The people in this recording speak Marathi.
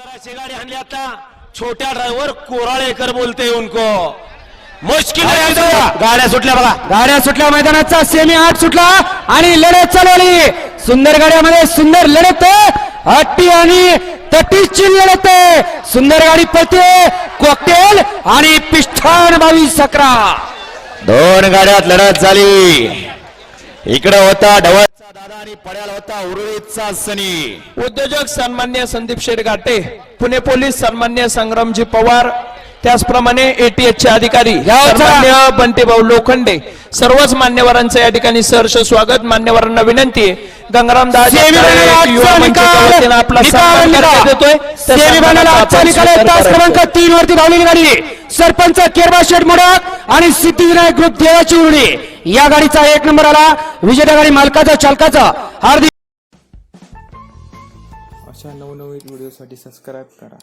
सुंदराची गाडी आणली आता. छोट्या ड्रायव्हर कोराळेकर बोलते उनको. मुश्किल है ऐसा. गाड्या सुटल्या बघा. गाड्या सुटल्या मैदानाचा. सेमी आठ सुटला आणि लढत चालवली सुंदर गाड्यामध्ये सुंदर लढत. हट्टी आणि तटीची लढत. सुंदर गाडी पळते. कॉकटेल आणि पिष्ठान बावीस अकरा. दोन गाड्यात लढत झाली. इकडं होता ढवळचा दादा आणि पड्याला होता उरुळीचा सनी. उद्योजक सन्मान्य संदीप शेठ घाटे पुणे पोलीस सन्मान्य संग्रामजी पवार त्याचप्रमाणे एटीएच चे अधिकारी सन्मान्य बंटीभाऊ लोखंडे. सर्वच मान्यवरांचं या ठिकाणी सहर्ष स्वागत. मान्यवरांना विनंती आहे गंगाराम. क्रमांक तीन वरती धावलेली गाडी. सरपंच केरबा शेठ मोडक आणि सिद्धिविनायक ग्रुप देवाची उरणी या गाडीचा एक नंबर आला. विजेत्या गाडी मालकाचा चालकाचा. हार्दिक अशा नवनवीन व्हिडिओसाठी सबस्क्राईब करा.